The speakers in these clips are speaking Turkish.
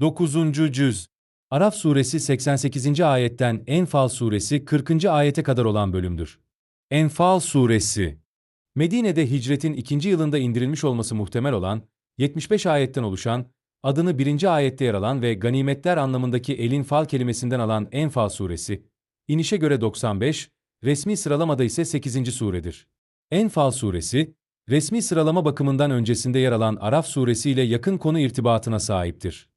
9. Cüz Araf suresi 88. ayetten Enfal suresi 40. ayete kadar olan bölümdür. Enfal suresi Medine'de hicretin ikinci yılında indirilmiş olması muhtemel olan 75 ayetten oluşan, adını birinci ayette yer alan ve ganimetler anlamındaki elin fal kelimesinden alan Enfal suresi, inişe göre 95, resmi sıralamada ise 8. suredir. Enfal suresi, resmi sıralama bakımından öncesinde yer alan Araf suresi ile yakın konu irtibatına sahiptir.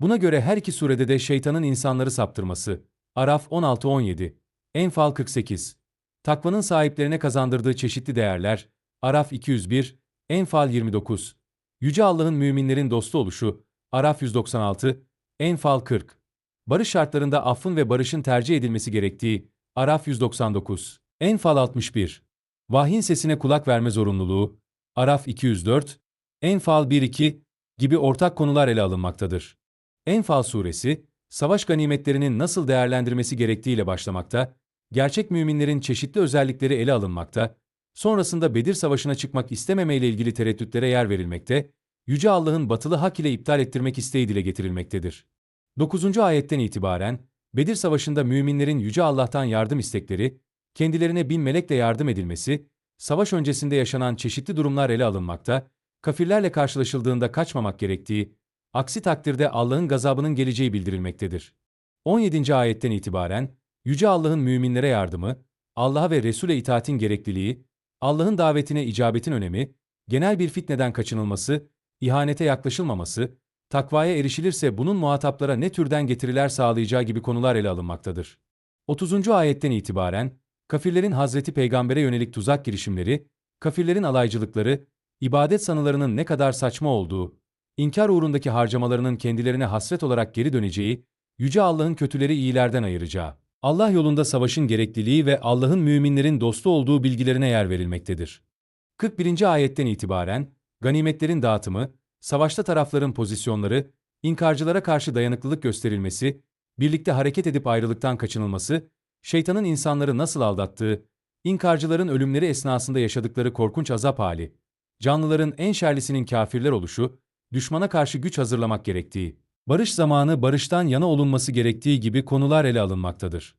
Buna göre her iki surede de şeytanın insanları saptırması, Araf 16-17, Enfal 48, takvanın sahiplerine kazandırdığı çeşitli değerler, Araf 201, Enfal 29, Yüce Allah'ın müminlerin dostu oluşu, Araf 196, Enfal 40, barış şartlarında affın ve barışın tercih edilmesi gerektiği, Araf 199, Enfal 61, vahyin sesine kulak verme zorunluluğu, Araf 204, Enfal 1-2 gibi ortak konular ele alınmaktadır. Enfal suresi, savaş ganimetlerinin nasıl değerlendirmesi gerektiğiyle başlamakta, gerçek müminlerin çeşitli özellikleri ele alınmakta, sonrasında Bedir Savaşı'na çıkmak istememeyle ilgili tereddütlere yer verilmekte, Yüce Allah'ın batılı hak ile iptal ettirmek isteği dile getirilmektedir. 9. ayetten itibaren, Bedir Savaşı'nda müminlerin Yüce Allah'tan yardım istekleri, kendilerine bin melekle yardım edilmesi, savaş öncesinde yaşanan çeşitli durumlar ele alınmakta, kafirlerle karşılaşıldığında kaçmamak gerektiği, aksi takdirde Allah'ın gazabının geleceği bildirilmektedir. 17. ayetten itibaren, Yüce Allah'ın müminlere yardımı, Allah'a ve Resul'e itaatin gerekliliği, Allah'ın davetine icabetin önemi, genel bir fitneden kaçınılması, ihanete yaklaşılmaması, takvaya erişilirse bunun muhataplara ne türden getiriler sağlayacağı gibi konular ele alınmaktadır. 30. ayetten itibaren, kafirlerin Hazreti Peygamber'e yönelik tuzak girişimleri, kafirlerin alaycılıkları, ibadet sanılarının ne kadar saçma olduğu, inkar uğrundaki harcamalarının kendilerine hasret olarak geri döneceği, Yüce Allah'ın kötüleri iyilerden ayıracağı, Allah yolunda savaşın gerekliliği ve Allah'ın müminlerin dostu olduğu bilgilerine yer verilmektedir. 41. ayetten itibaren, ganimetlerin dağıtımı, savaşta tarafların pozisyonları, inkarcılara karşı dayanıklılık gösterilmesi, birlikte hareket edip ayrılıktan kaçınılması, şeytanın insanları nasıl aldattığı, inkarcıların ölümleri esnasında yaşadıkları korkunç azap hali, canlıların en şerlisinin kafirler oluşu, düşmana karşı güç hazırlamak gerektiği, barış zamanı barıştan yana olunması gerektiği gibi konular ele alınmaktadır.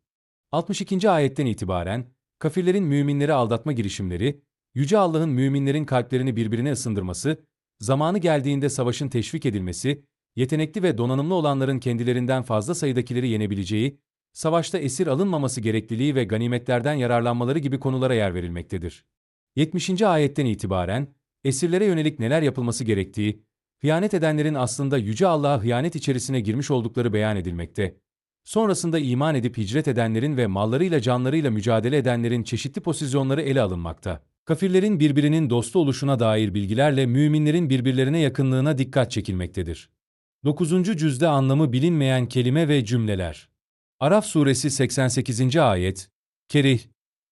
62. ayetten itibaren, kafirlerin müminleri aldatma girişimleri, Yüce Allah'ın müminlerin kalplerini birbirine ısındırması, zamanı geldiğinde savaşın teşvik edilmesi, yetenekli ve donanımlı olanların kendilerinden fazla sayıdakileri yenebileceği, savaşta esir alınmaması gerekliliği ve ganimetlerden yararlanmaları gibi konulara yer verilmektedir. 70. ayetten itibaren, esirlere yönelik neler yapılması gerektiği, hıyanet edenlerin aslında Yüce Allah'a hıyanet içerisine girmiş oldukları beyan edilmekte. Sonrasında iman edip hicret edenlerin ve mallarıyla canlarıyla mücadele edenlerin çeşitli pozisyonları ele alınmakta. Kafirlerin birbirinin dostu oluşuna dair bilgilerle müminlerin birbirlerine yakınlığına dikkat çekilmektedir. 9. cüzde anlamı bilinmeyen kelime ve cümleler. Araf suresi 88. ayet, kerih,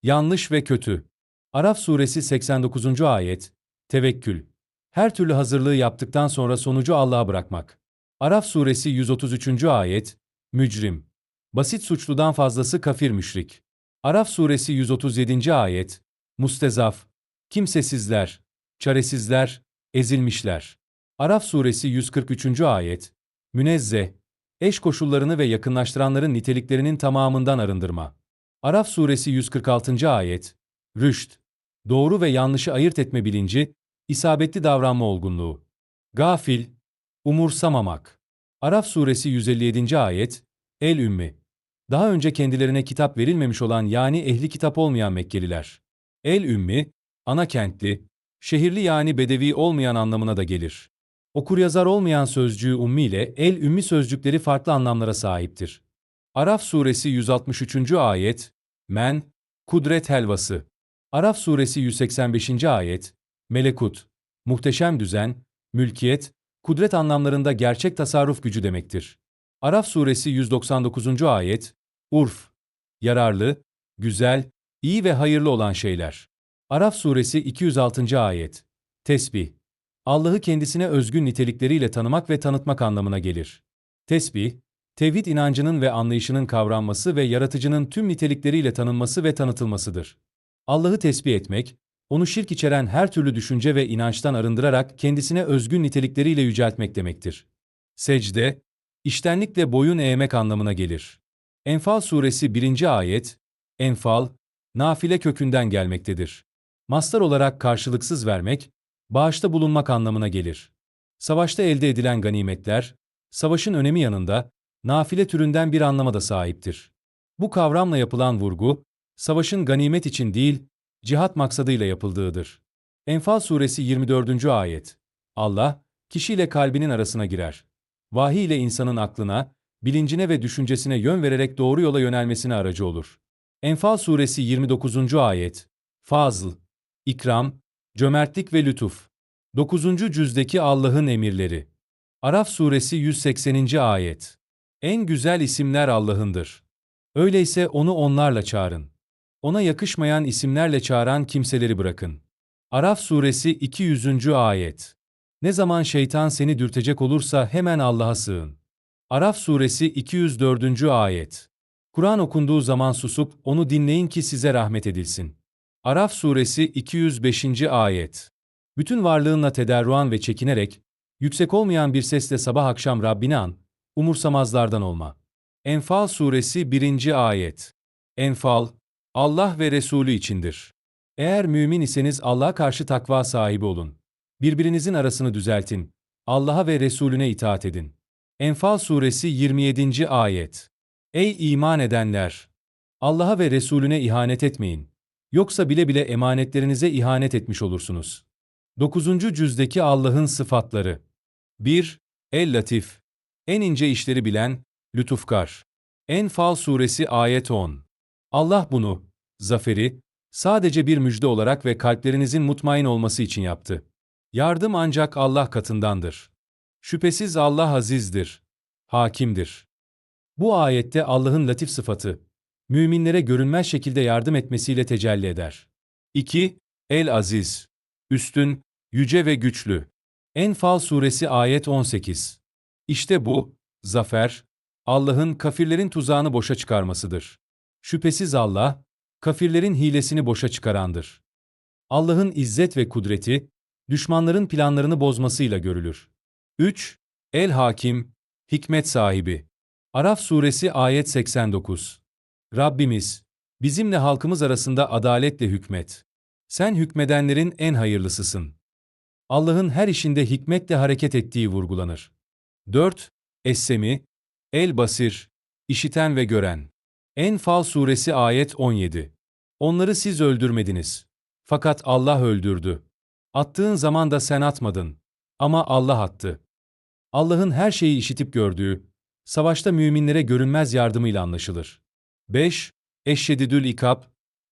yanlış ve kötü. Araf suresi 89. ayet, tevekkül. Her türlü hazırlığı yaptıktan sonra sonucu Allah'a bırakmak. Araf suresi 133. ayet, mücrim. Basit suçludan fazlası kafir müşrik. Araf suresi 137. ayet, mustezaf, kimsesizler, çaresizler, ezilmişler. Araf suresi 143. ayet, münezzeh, eş koşullarını ve yakınlaştıranların niteliklerinin tamamından arındırma. Araf suresi 146. ayet, rüşt, doğru ve yanlışı ayırt etme bilinci, isabetli davranma olgunluğu. Gafil, umursamamak. Araf suresi 157. ayet, El ümmi. Daha önce kendilerine kitap verilmemiş olan yani ehli kitap olmayan Mekkeliler. El ümmi, ana kentli, şehirli yani bedevi olmayan anlamına da gelir. Okuryazar olmayan sözcüğü ummi ile el ümmi sözcükleri farklı anlamlara sahiptir. Araf suresi 163. ayet, men, kudret helvası. Araf suresi 185. ayet, melekut, muhteşem düzen, mülkiyet, kudret anlamlarında gerçek tasarruf gücü demektir. Araf suresi 199. ayet, urf, yararlı, güzel, iyi ve hayırlı olan şeyler. Araf suresi 206. ayet, tesbih, Allah'ı kendisine özgün nitelikleriyle tanımak ve tanıtmak anlamına gelir. Tesbih, tevhid inancının ve anlayışının kavranması ve yaratıcının tüm nitelikleriyle tanınması ve tanıtılmasıdır. Allah'ı tesbih etmek, onu şirk içeren her türlü düşünce ve inançtan arındırarak kendisine özgün nitelikleriyle yüceltmek demektir. Secde, İştenlikle boyun eğmek anlamına gelir. Enfal suresi 1. ayet, enfal, nafile kökünden gelmektedir. Mastar olarak karşılıksız vermek, bağışta bulunmak anlamına gelir. Savaşta elde edilen ganimetler, savaşın önemi yanında, nafile türünden bir anlama da sahiptir. Bu kavramla yapılan vurgu, savaşın ganimet için değil, cihat maksadıyla yapıldığıdır. Enfal suresi 24. ayet. Allah, kişiyle kalbinin arasına girer. Vahiy ile insanın aklına, bilincine ve düşüncesine yön vererek doğru yola yönelmesine aracı olur. Enfal suresi 29. ayet. Fazl, ikram, cömertlik ve lütuf. 9. cüzdeki Allah'ın emirleri. Araf suresi 180. ayet. En güzel isimler Allah'ındır. Öyleyse onu onlarla çağırın. Ona yakışmayan isimlerle çağıran kimseleri bırakın. Araf suresi 200. ayet. Ne zaman şeytan seni dürtecek olursa hemen Allah'a sığın. Araf suresi 204. ayet. Kur'an okunduğu zaman susup onu dinleyin ki size rahmet edilsin. Araf suresi 205. ayet. Bütün varlığınla tederruan ve çekinerek, yüksek olmayan bir sesle sabah akşam Rabbini an, umursamazlardan olma. Enfal suresi 1. ayet. Enfal, Allah ve Resulü içindir. Eğer mümin iseniz Allah'a karşı takva sahibi olun. Birbirinizin arasını düzeltin. Allah'a ve Resulüne itaat edin. Enfal suresi 27. ayet. Ey iman edenler! Allah'a ve Resulüne ihanet etmeyin. Yoksa bile bile emanetlerinize ihanet etmiş olursunuz. 9. cüzdeki Allah'ın sıfatları. 1. El-Latif. En ince işleri bilen, lütufkar. Enfal suresi ayet 10. Allah bunu, zaferi, sadece bir müjde olarak ve kalplerinizin mutmain olması için yaptı. Yardım ancak Allah katındandır. Şüphesiz Allah azizdir, hakimdir. Bu ayette Allah'ın latif sıfatı, müminlere görünmez şekilde yardım etmesiyle tecelli eder. 2. El-Aziz. Üstün, yüce ve güçlü. Enfal suresi ayet 18. İşte bu, zafer, Allah'ın kafirlerin tuzağını boşa çıkarmasıdır. Şüphesiz Allah, kafirlerin hilesini boşa çıkarandır. Allah'ın izzet ve kudreti, düşmanların planlarını bozmasıyla görülür. 3. El Hakim, hikmet sahibi. Araf suresi ayet 89. Rabbimiz, bizimle halkımız arasında adaletle hükmet. Sen hükmedenlerin en hayırlısısın. Allah'ın her işinde hikmetle hareket ettiği vurgulanır. 4. Essemi, El Basir, işiten ve gören. Enfal suresi ayet 17. Onları siz öldürmediniz. Fakat Allah öldürdü. Attığın zaman da sen atmadın. Ama Allah attı. Allah'ın her şeyi işitip gördüğü, savaşta müminlere görünmez yardımıyla anlaşılır. 5. Eşşedidül ikab,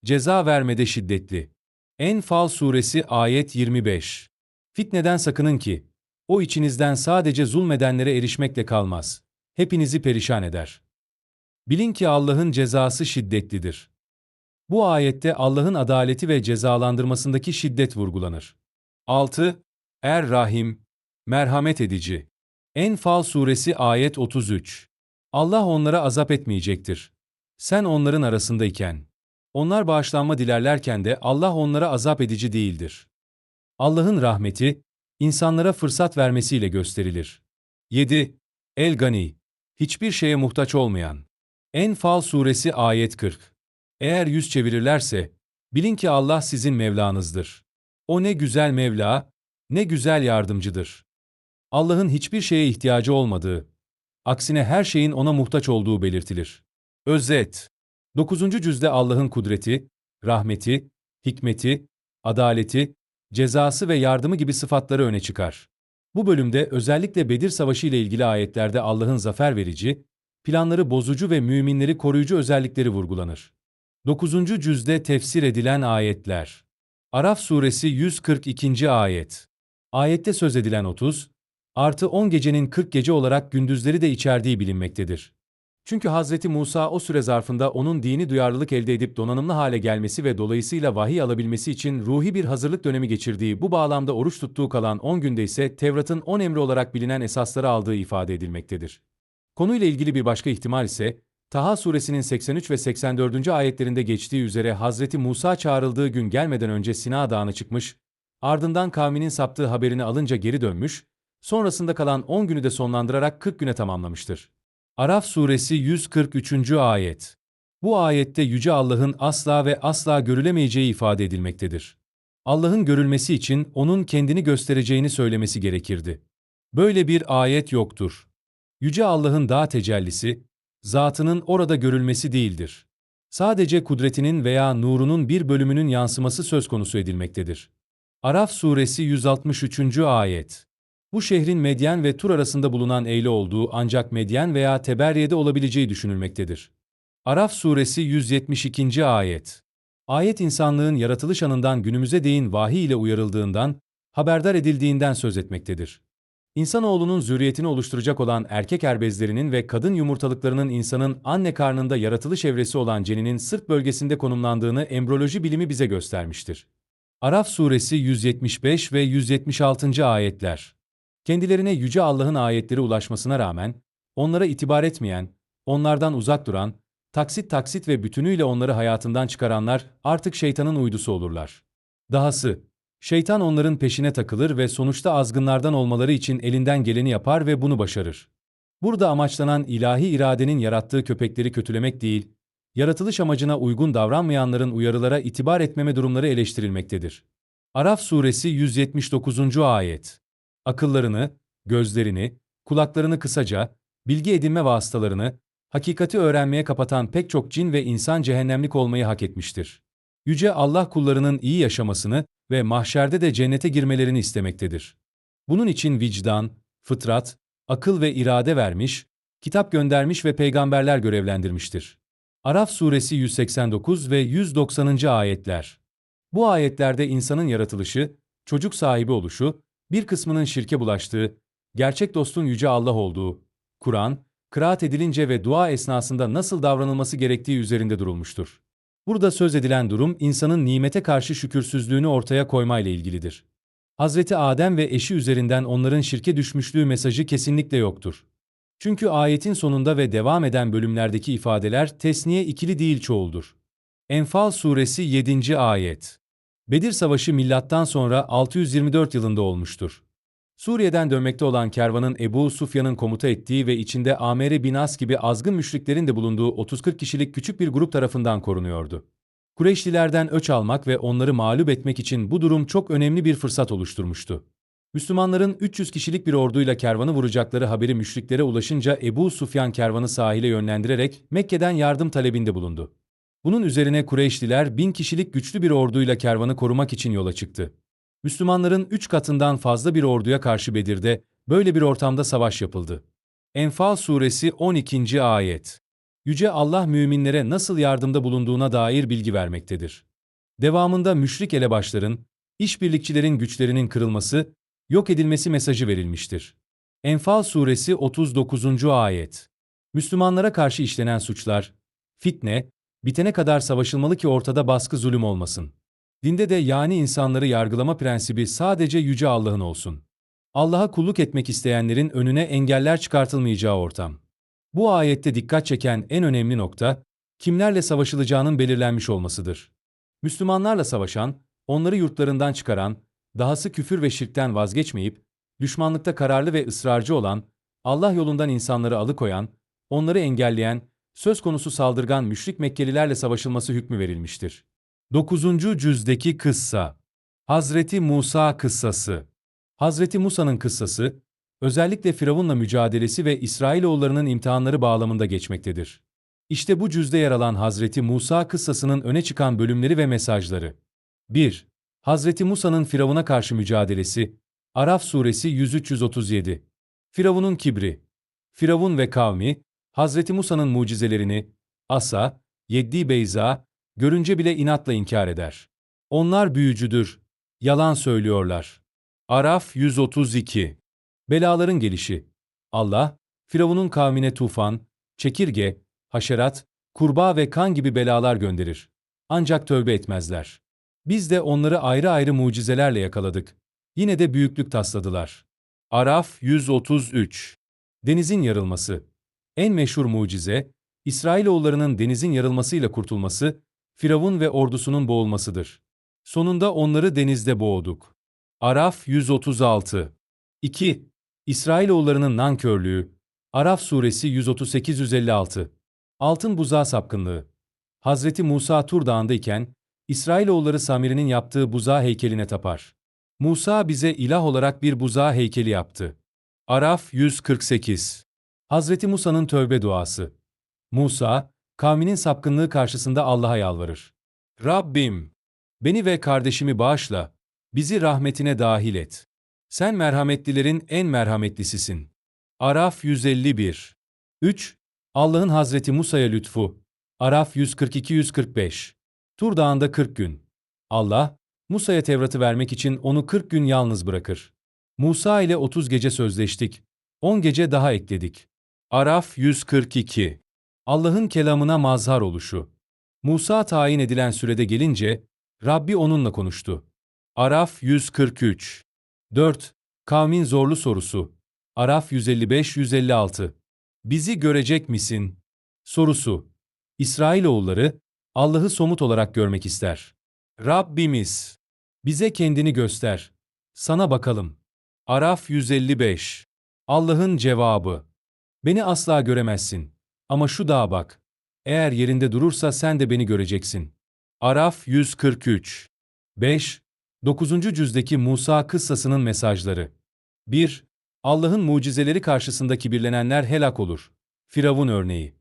ceza vermede şiddetli. Enfal suresi ayet 25. Fitneden sakının ki, o içinizden sadece zulmedenlere erişmekle kalmaz. Hepinizi perişan eder. Bilin ki Allah'ın cezası şiddetlidir. Bu ayette Allah'ın adaleti ve cezalandırmasındaki şiddet vurgulanır. 6. Er Rahim, merhamet edici. Enfal suresi ayet 33. Allah onlara azap etmeyecektir. Sen onların arasındayken, onlar bağışlanma dilerlerken de Allah onlara azap edici değildir. Allah'ın rahmeti, insanlara fırsat vermesiyle gösterilir. 7. El Gani, hiçbir şeye muhtaç olmayan. Enfal suresi ayet 40. Eğer yüz çevirirlerse, bilin ki Allah sizin Mevlanızdır. O ne güzel Mevla, ne güzel yardımcıdır. Allah'ın hiçbir şeye ihtiyacı olmadığı, aksine her şeyin ona muhtaç olduğu belirtilir. Özet 9. cüzde Allah'ın kudreti, rahmeti, hikmeti, adaleti, cezası ve yardımı gibi sıfatları öne çıkar. Bu bölümde özellikle Bedir Savaşı ile ilgili ayetlerde Allah'ın zafer verici, planları bozucu ve müminleri koruyucu özellikleri vurgulanır. 9. cüzde tefsir edilen ayetler. Araf suresi 142. ayet. Ayette söz edilen 30, artı 10 gecenin 40 gece olarak gündüzleri de içerdiği bilinmektedir. Çünkü Hazreti Musa o süre zarfında onun dini duyarlılık elde edip donanımlı hale gelmesi ve dolayısıyla vahiy alabilmesi için ruhi bir hazırlık dönemi geçirdiği bu bağlamda oruç tuttuğu kalan 10 günde ise Tevrat'ın 10 emri olarak bilinen esasları aldığı ifade edilmektedir. Konuyla ilgili bir başka ihtimal ise, Taha suresinin 83 ve 84. ayetlerinde geçtiği üzere Hazreti Musa çağrıldığı gün gelmeden önce Sina Dağı'na çıkmış, ardından kavminin saptığı haberini alınca geri dönmüş, Sonrasında kalan 10 günü de sonlandırarak 40 güne tamamlamıştır. Araf suresi 143. ayet. Bu ayette Yüce Allah'ın asla ve asla görülemeyeceği ifade edilmektedir. Allah'ın görülmesi için onun kendini göstereceğini söylemesi gerekirdi. Böyle bir ayet yoktur. Yüce Allah'ın dağ tecellisi, zatının orada görülmesi değildir. Sadece kudretinin veya nurunun bir bölümünün yansıması söz konusu edilmektedir. Araf suresi 163. ayet. Bu şehrin Medyen ve Tur arasında bulunan eyle olduğu ancak Medyen veya Teberye'de olabileceği düşünülmektedir. Araf suresi 172. ayet. Ayet insanlığın yaratılış anından günümüze değin vahiy ile uyarıldığından, haberdar edildiğinden söz etmektedir. İnsanoğlunun zürriyetini oluşturacak olan erkek erbezlerinin ve kadın yumurtalıklarının insanın anne karnında yaratılış evresi olan ceninin sırt bölgesinde konumlandığını embriyoloji bilimi bize göstermiştir. Araf suresi 175 ve 176. ayetler. Kendilerine yüce Allah'ın ayetleri ulaşmasına rağmen onlara itibar etmeyen, onlardan uzak duran, taksit taksit ve bütünüyle onları hayatından çıkaranlar artık şeytanın uydusu olurlar. Dahası, şeytan onların peşine takılır ve sonuçta azgınlardan olmaları için elinden geleni yapar ve bunu başarır. Burada amaçlanan ilahi iradenin yarattığı köpekleri kötülemek değil, yaratılış amacına uygun davranmayanların uyarılara itibar etmeme durumları eleştirilmektedir. Araf suresi 179. ayet. Akıllarını, gözlerini, kulaklarını kısaca, bilgi edinme vasıtalarını, hakikati öğrenmeye kapatan pek çok cin ve insan cehennemlik olmayı hak etmiştir. Yüce Allah kullarının iyi yaşamasını ve mahşerde de cennete girmelerini istemektedir. Bunun için vicdan, fıtrat, akıl ve irade vermiş, kitap göndermiş ve peygamberler görevlendirmiştir. Araf suresi 189 ve 190. ayetler. Bu ayetlerde insanın yaratılışı, çocuk sahibi oluşu, bir kısmının şirke bulaştığı, gerçek dostun yüce Allah olduğu, Kur'an, kıraat edilince ve dua esnasında nasıl davranılması gerektiği üzerinde durulmuştur. Burada söz edilen durum insanın nimete karşı şükürsüzlüğünü ortaya koymayla ilgilidir. Hazreti Adem ve eşi üzerinden onların şirke düşmüşlüğü mesajı kesinlikle yoktur. Çünkü ayetin sonunda ve devam eden bölümlerdeki ifadeler tesniye ikili değil çoğuldur. Enfal suresi 7. ayet. Bedir Savaşı milattan sonra 624 yılında olmuştur. Suriye'den dönmekte olan kervanın Ebu Sufyan'ın komuta ettiği ve içinde Amr bin As gibi azgın müşriklerin de bulunduğu 30-40 kişilik küçük bir grup tarafından korunuyordu. Kureyşlilerden öç almak ve onları mağlup etmek için bu durum çok önemli bir fırsat oluşturmuştu. Müslümanların 300 kişilik bir orduyla kervanı vuracakları haberi müşriklere ulaşınca Ebu Sufyan kervanı sahile yönlendirerek Mekke'den yardım talebinde bulundu. Bunun üzerine Kureyşliler bin kişilik güçlü bir orduyla kervanı korumak için yola çıktı. Müslümanların üç katından fazla bir orduya karşı Bedir'de böyle bir ortamda savaş yapıldı. Enfal suresi 12. ayet. Yüce Allah müminlere nasıl yardımda bulunduğuna dair bilgi vermektedir. Devamında müşrik elebaşların, işbirlikçilerin güçlerinin kırılması, yok edilmesi mesajı verilmiştir. Enfal suresi 39. ayet. Müslümanlara karşı işlenen suçlar, fitne, bitene kadar savaşılmalı ki ortada baskı zulüm olmasın. Dinde de yani insanları yargılama prensibi sadece Yüce Allah'ın olsun. Allah'a kulluk etmek isteyenlerin önüne engeller çıkartılmayacağı ortam. Bu ayette dikkat çeken en önemli nokta, kimlerle savaşılacağının belirlenmiş olmasıdır. Müslümanlarla savaşan, onları yurtlarından çıkaran, dahası küfür ve şirkten vazgeçmeyip, düşmanlıkta kararlı ve ısrarcı olan, Allah yolundan insanları alıkoyan, onları engelleyen, söz konusu saldırgan müşrik Mekkelilerle savaşılması hükmü verilmiştir. 9. cüzdeki kıssa Hazreti Musa kıssası Hazreti Musa'nın kıssası, özellikle Firavun'la mücadelesi ve İsrailoğullarının imtihanları bağlamında geçmektedir. İşte bu cüzde yer alan Hazreti Musa kıssasının öne çıkan bölümleri ve mesajları. 1. Hazreti Musa'nın Firavun'a karşı mücadelesi, Araf suresi 103-137. Firavun'un kibri. Firavun ve kavmi, Hazreti Musa'nın mucizelerini, Asa, Yeddi Beyza, görünce bile inatla inkar eder. Onlar büyücüdür, yalan söylüyorlar. Araf 132 Belaların gelişi Allah, Firavun'un kavmine tufan, çekirge, haşerat, kurbağa ve kan gibi belalar gönderir. Ancak tövbe etmezler. Biz de onları ayrı ayrı mucizelerle yakaladık. Yine de büyüklük tasladılar. Araf 133 Denizin yarılması En meşhur mucize, İsrailoğullarının denizin yarılmasıyla kurtulması, Firavun ve ordusunun boğulmasıdır. Sonunda onları denizde boğduk. Araf 136 2. İsrailoğullarının nankörlüğü. Araf suresi 138-156. Altın buzağı sapkınlığı. Hazreti Musa Tur Dağı'ndayken, İsrailoğulları Samiri'nin yaptığı buzağı heykeline tapar. Musa bize ilah olarak bir buzağı heykeli yaptı. Araf 148. Hazreti Musa'nın tövbe duası. Musa, kavminin sapkınlığı karşısında Allah'a yalvarır. Rabbim, beni ve kardeşimi bağışla, bizi rahmetine dahil et. Sen merhametlilerin en merhametlisisin. Araf 151. 3. Allah'ın Hazreti Musa'ya lütfu. Araf 142-145. Tur Dağı'nda 40 gün. Allah, Musa'ya Tevrat'ı vermek için onu 40 gün yalnız bırakır. Musa ile 30 gece sözleştik. 10 gece daha ekledik. Araf 142. Allah'ın kelamına mazhar oluşu. Musa tayin edilen sürede gelince, Rabbi onunla konuştu. Araf 143. 4. Kavmin zorlu sorusu. Araf 155-156. Bizi görecek misin? Sorusu. İsrailoğulları, Allah'ı somut olarak görmek ister. Rabbimiz, bize kendini göster. Sana bakalım. Araf 155. Allah'ın cevabı. Beni asla göremezsin. Ama şu dağa bak. Eğer yerinde durursa sen de beni göreceksin. Araf 143. 5. 9. cüzdeki Musa kıssasının mesajları. 1. Allah'ın mucizeleri karşısında kibirlenenler helak olur. Firavun örneği.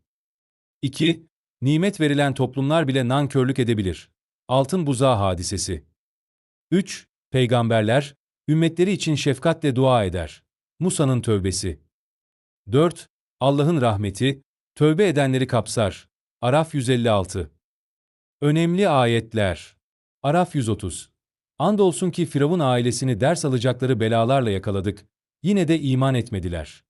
2. Nimet verilen toplumlar bile nankörlük edebilir. Altın buzağı hadisesi. 3. Peygamberler, ümmetleri için şefkatle dua eder. Musa'nın tövbesi. 4. Allah'ın rahmeti, tövbe edenleri kapsar. Araf 156. Önemli ayetler. Araf 130. Andolsun ki Firavun ailesini ders alacakları belalarla yakaladık, yine de iman etmediler.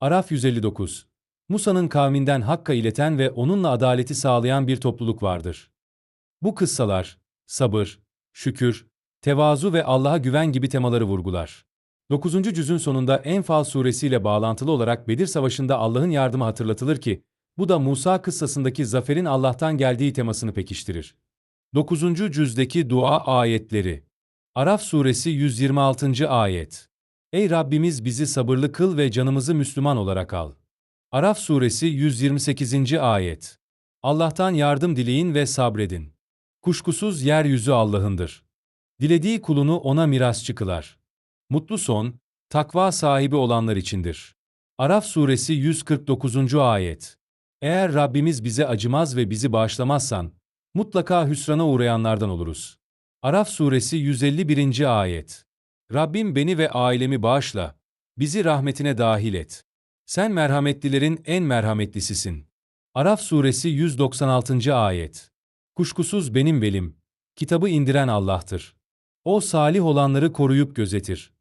Araf 159. Musa'nın kavminden Hakk'a ileten ve onunla adaleti sağlayan bir topluluk vardır. Bu kıssalar, sabır, şükür, tevazu ve Allah'a güven gibi temaları vurgular. 9. cüzün sonunda Enfal suresiyle bağlantılı olarak Bedir Savaşı'nda Allah'ın yardımı hatırlatılır ki, bu da Musa kıssasındaki zaferin Allah'tan geldiği temasını pekiştirir. 9. cüzdeki dua ayetleri. Araf suresi 126. ayet. Ey Rabbimiz bizi sabırlı kıl ve canımızı Müslüman olarak al. Araf suresi 128. ayet. Allah'tan yardım dileyin ve sabredin. Kuşkusuz yeryüzü Allah'ındır. Dilediği kulunu ona mirasçı kılar. Mutlu son, takva sahibi olanlar içindir. Araf suresi 149. ayet. Eğer Rabbimiz bize acımaz ve bizi bağışlamazsan, mutlaka hüsrana uğrayanlardan oluruz. Araf suresi 151. ayet. Rabbim beni ve ailemi bağışla, bizi rahmetine dahil et. Sen merhametlilerin en merhametlisisin. Araf suresi 196. ayet. Kuşkusuz benim velim, kitabı indiren Allah'tır. O salih olanları koruyup gözetir.